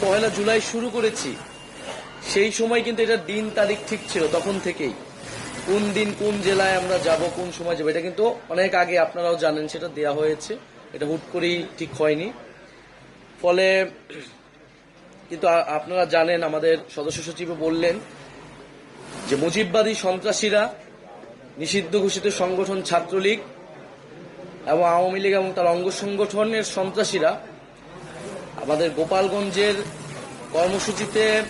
পয়লা জুলাই শুরু করেছি। সেই সময় কিন্তু এটা দিন তারিখ ঠিক ছিল, তখন থেকেই। কোন দিন কোন জেলায় আমরা যাব, কোন সময় যাব, এটা কিন্তু অনেক আগে আপনারাও জানেন, সেটা দেয়া হয়েছে। এটা হুট করেই ঠিক হয়নি। ফলে কিন্তু আপনারা জানেন, আমাদের সদস্য সচিবও বললেন যে মুজিববাদী সন্ত্রাসীরা নিষিদ্ধ ঘোষিত সংগঠন ছাত্রলীগ এবং আওয়ামী লীগ এবং তার অঙ্গ সংগঠনের সন্ত্রাসীরা আমাদের গোপালগঞ্জের কর্মসূচিতে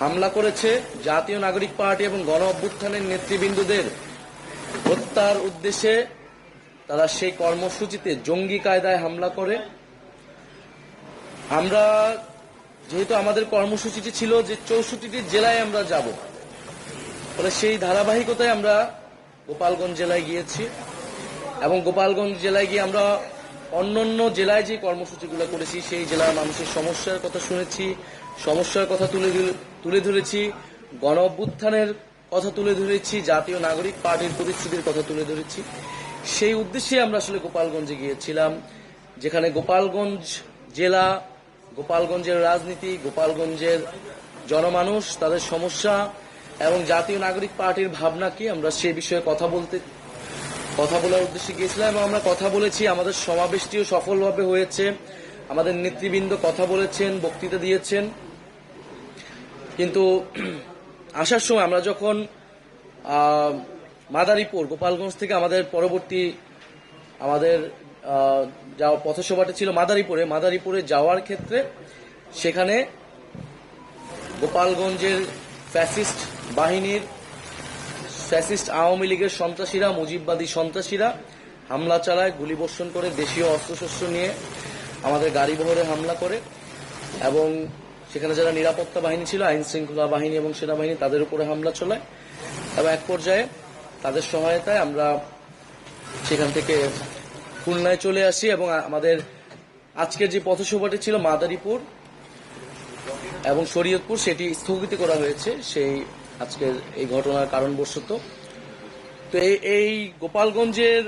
হামলা করেছে জাতীয় নাগরিক পার্টি এবং গণ অভ্যুত্থানের নেতৃবৃন্দদের। হত্যার উদ্দেশ্যে তারা সেই কর্মসূচিতে জঙ্গি কায়দায় হামলা করে। আমরা, যেহেতু আমাদের কর্মসূচিটি ছিল যে চৌষট্টিটি জেলায় আমরা যাব, ফলে সেই ধারাবাহিকতায় আমরা গোপালগঞ্জ জেলায় গিয়েছি এবং গোপালগঞ্জ জেলায় গিয়ে আমরা অন্যান্য জেলায় যে কর্মসূচিগুলো করেছি, সেই জেলার মানুষের সমস্যার কথা শুনেছি, সমস্যার কথা তুলে তুলে ধরেছি, গণ অভ্যুত্থানের কথা তুলে ধরেছি, জাতীয় নাগরিক পার্টির পরিস্থিতির কথা তুলে ধরেছি। সেই উদ্দেশ্যে আমরা আসলে গোপালগঞ্জে গিয়েছিলাম, যেখানে গোপালগঞ্জ জেলা, গোপালগঞ্জের রাজনীতি, গোপালগঞ্জের জনমানুষ, তাদের সমস্যা এবং জাতীয় নাগরিক পার্টির ভাবনা কি আমরা সে বিষয়ে কথা বলতে কথা বলার উদ্দেশ্যে গিয়েছিলাম এবং আমরা কথা বলেছি। আমাদের সমাবেশটিও সফলভাবে হয়েছে। আমাদের নেতৃবৃন্দ কথা বলেছেন, বক্তৃতা দিয়েছেন। কিন্তু আসার সময় আমরা যখন মাদারীপুর, গোপালগঞ্জ থেকে আমাদের পরবর্তী, আমাদের যাওয়া পথসভাটা ছিল মাদারীপুরে মাদারীপুরে যাওয়ার ক্ষেত্রে সেখানে গোপালগঞ্জের ফ্যাসিস্ট বাহিনীর ফ্যাসিস্ট আওয়ামী লীগের সন্ত্রাসীরা, মুজিববাদী সন্ত্রাসীরা হামলা চালায়, গুলিবর্ষণ করে, দেশীয় অস্ত্রশস্ত্র নিয়ে আমাদের গাড়ি বহরে হামলা করে এবং সেখানে যারা নিরাপত্তা বাহিনী ছিল, আইন শৃঙ্খলা বাহিনী এবং সেনাবাহিনী, তাদের উপরে হামলা চলায় এবং এক পর্যায়ে তাদের সহায়তায় আমরা সেখান থেকে খুলনায় চলে আসি এবং আমাদের আজকের যে পথসভাটি ছিল মাদারীপুর এবং শরীয়তপুর, সেটি স্থগিত করা হয়েছে। সেই আজকের এই ঘটনার কারণবশত। তো এই গোপালগঞ্জের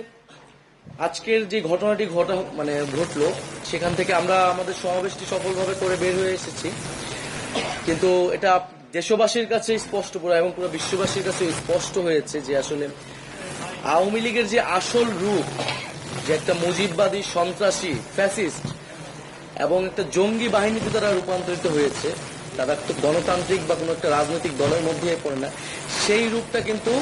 আজকের যে ঘটনাটি ঘটা মানে ঘটলো, সেখান থেকে আমরা আমাদের সমাবেশটি সফলভাবে করে বের হয়ে এসেছি। কিন্তু এটা দেশবাসীর কাছে স্পষ্ট পুরো এবং পুরো বিশ্ববাসীর কাছে স্পষ্ট হয়েছে যে আসলে আওয়ামী লীগের যে আসল রূপ, যে একটা মুজিববাদী সন্ত্রাসী, ফ্যাসিস্ট এবং একটা জঙ্গি বাহিনীতে তারা রূপান্তরিত হয়েছে তারা তো গণতান্ত্রিক বা কোনো একটা রাজনৈতিক দলের মধ্যে পড়ে না। সেই রূপটা কিন্তু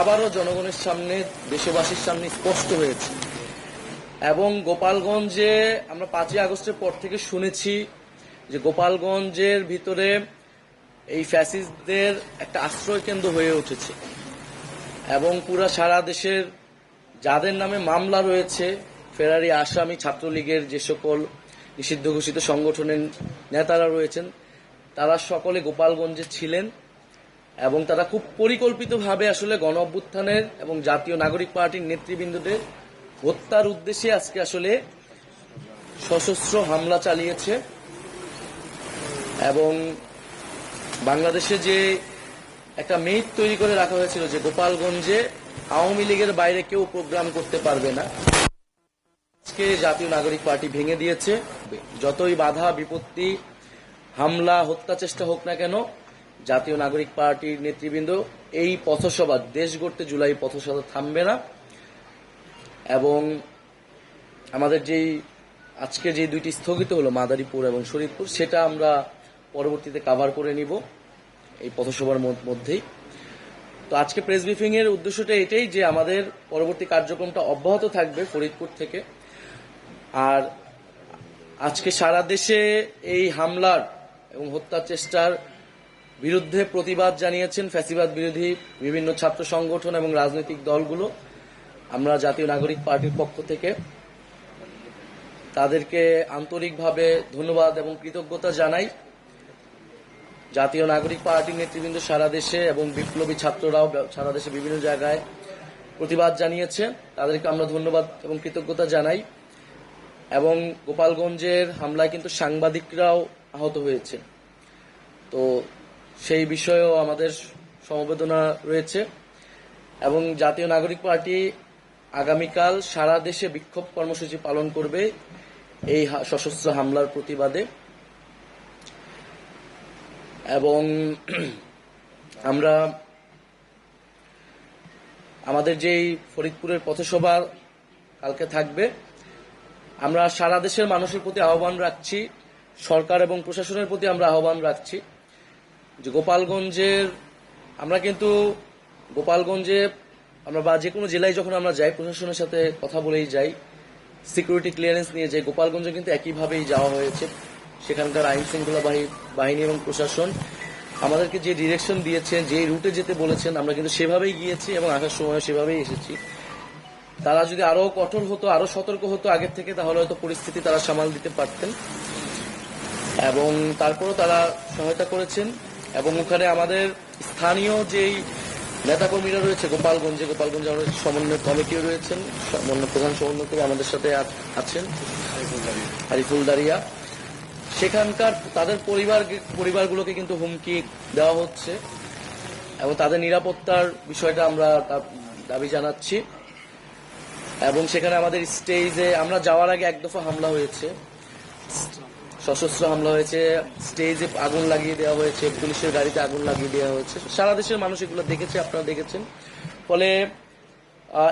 আবারও জনগণের সামনে, দেশবাসীর সামনে স্পষ্ট হয়েছে। এবং গোপালগঞ্জে আমরা পাঁচই আগস্টের পর থেকে শুনেছি যে গোপালগঞ্জের ভিতরে এই ফ্যাসিস্টদের একটা আশ্রয় কেন্দ্র হয়ে উঠেছে। এবং পুরা সারা দেশের যাদের নামে মামলা রয়েছে, ফেরারি আসামি, ছাত্রলীগের যে সকল নিষিদ্ধ ঘোষিত সংগঠনের নেতারা রয়েছেন। তারা সকলে গোপালগঞ্জে ছিলেন এবং তারা খুব পরিকল্পিতভাবে আসলে গণ অভ্যুত্থানের এবং জাতীয় নাগরিক পার্টির নেতৃবৃন্দদের হত্যার উদ্দেশ্যে আজকে আসলে সশস্ত্র হামলা চালিয়েছে এবং বাংলাদেশে যে একটা মেইট তৈরি করে রাখা হয়েছিল যে গোপালগঞ্জে আওয়ামী লীগের বাইরে কেউ প্রোগ্রাম করতে পারবে না। আজকে জাতীয় নাগরিক পার্টি ভেঙে দিয়েছে। যতই বাধা, বিপত্তি, হামলা হত্যা চেষ্টা হোক না কেন, জাতীয় নাগরিক পার্টির নেতৃবৃন্দ এই পথসভা, দেশ গড়তে জুলাই পথসভা থামবে না। এবং আমাদের যেই, আজকে যে দুইটি স্থগিত হলো, মাদারীপুর এবং শরীদপুর সেটা আমরা পরবর্তীতে কাভার করে নিব এই পথসভার মধ্যেই। তো আজকে প্রেস ব্রিফিং এর উদ্দেশ্যটা এটাই যে আমাদের পরবর্তী কার্যক্রমটা অব্যাহত থাকবে ফরিদপুর থেকে। আর আজকে সারা দেশে এই হামলার এবং হত্যা চেষ্টার বিরুদ্ধে প্রতিবাদ জানিয়েছেন ফ্যাসিবাদ বিরোধী বিভিন্ন ছাত্র সংগঠন এবং রাজনৈতিক দলগুলো। আমরা জাতীয় নাগরিক পার্টির পক্ষ থেকে তাদেরকে আন্তরিকভাবে ধন্যবাদ এবং কৃতজ্ঞতা জানাই। জাতীয় নাগরিক পার্টির নেতৃবৃন্দ সারা দেশে এবং বিপ্লবী ছাত্ররাও সারা দেশে বিভিন্ন জায়গায় প্রতিবাদ জানিয়েছে। তাদেরকে আমরা ধন্যবাদ এবং কৃতজ্ঞতা জানাই। এবং গোপালগঞ্জের হামলায় কিন্তু সাংবাদিকরাও আহত হয়েছে। তো সেই বিষয়েও আমাদের সমবেদনা রয়েছে এবং জাতীয় নাগরিক পার্টি আগামীকাল সারা দেশে বিক্ষোভ কর্মসূচি পালন করবে এই সশস্ত্র হামলার প্রতিবাদে। এবং আমরা আমাদের যেই ফরিদপুরের পথসভা কালকে থাকবে আমরা সারা দেশের মানুষের প্রতি আহ্বান রাখছি, সরকার এবং প্রশাসনের প্রতি আমরা আহ্বান রাখছি যে গোপালগঞ্জের, আমরা কিন্তু গোপালগঞ্জে, আমরা বা যে কোনো জেলায় যখন আমরা যাই, প্রশাসনের সাথে কথা বলেই যাই সিকিউরিটি ক্লিয়ারেন্স নিয়ে যাই, গোপালগঞ্জে কিন্তু একইভাবেই যাওয়া হয়েছে। সেখানকার আইন শৃঙ্খলা বাহিনী এবং প্রশাসন আমাদেরকে যে ডিরেকশন দিয়েছেন যে রুটে যেতে বলেছেন, আমরা কিন্তু সেভাবেই গিয়েছি এবং আসার সময় সেভাবেই এসেছি। তারা যদি আরও কঠোর হতো, আরও সতর্ক হতো আগের থেকে, তাহলে হয়তো পরিস্থিতি তারা সামাল দিতে পারতেন। এবং তারপরও তারা সহায়তা করেছেন। এবং ওখানে আমাদের স্থানীয় যেই নেতাকর্মীরা রয়েছে, গোপালগঞ্জে গোপালগঞ্জে আমাদের সমন্বয় কমিটিও রয়েছেন। সমন্বয়, প্রধান সমন্বয়কারী আমাদের সাথে আছেন। আরিফুল দারিয়া। সেখানকার তাদের পরিবার, পরিবারগুলোকে কিন্তু হুমকি দেওয়া হচ্ছে। এবং তাদের নিরাপত্তার বিষয়টা আমরা দাবি জানাচ্ছি। এবং সেখানে আমাদের স্টেজে আমরা যাওয়ার আগে এক দফা হামলা হয়েছে। সশস্ত্র হামলা হয়েছে স্টেজে আগুন লাগিয়ে দেওয়া হয়েছে, পুলিশের গাড়িতে আগুন লাগিয়ে দেওয়া হয়েছে। সারা দেশের মানুষ এগুলো দেখেছে, আপনারা দেখেছেন। ফলে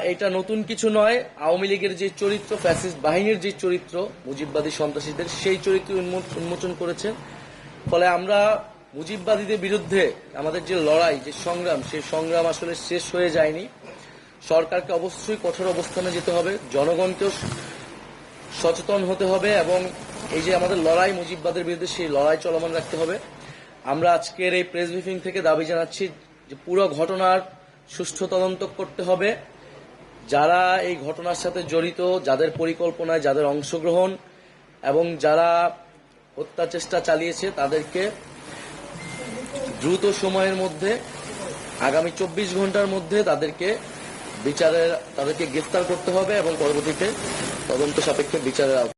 এটা নতুন কিছু নয়। আওয়ামী লীগের যে চরিত্র ফ্যাসিস্ট বাহিনীর যে চরিত্র, মুজিববাদী সন্ত্রাসীদের, সেই চরিত্র উন্মো- উন্মোচন করেছে। ফলে আমরা মুজিববাদীদের বিরুদ্ধে আমাদের যে লড়াই, যে সংগ্রাম, সেই সংগ্রাম আসলে শেষ হয়ে যায়নি। সরকারকে অবশ্যই কঠোর অবস্থানে যেতে হবে, জনগণকেও সচেতন হতে হবে এবং এই যে আমাদের লড়াই মুজিববাদের বিরুদ্ধে, সেই লড়াই চলমান রাখতে হবে। আমরা আজকের এই প্রেস ব্রিফিং থেকে দাবি জানাচ্ছি যে পুরো ঘটনার সুষ্ঠু তদন্ত করতে হবে। যারা এই ঘটনার সাথে জড়িত, যাদের পরিকল্পনায় যাদের অংশগ্রহণ এবং যারা হত্যা চেষ্টা চালিয়েছে, তাদেরকে দ্রুত সময়ের মধ্যে, আগামী চব্বিশ ঘণ্টার মধ্যে তাদেরকে বিচারের তাদেরকে গ্রেফতার করতে হবে এবং পরবর্তীতে তদন্ত সাপেক্ষে বিচারের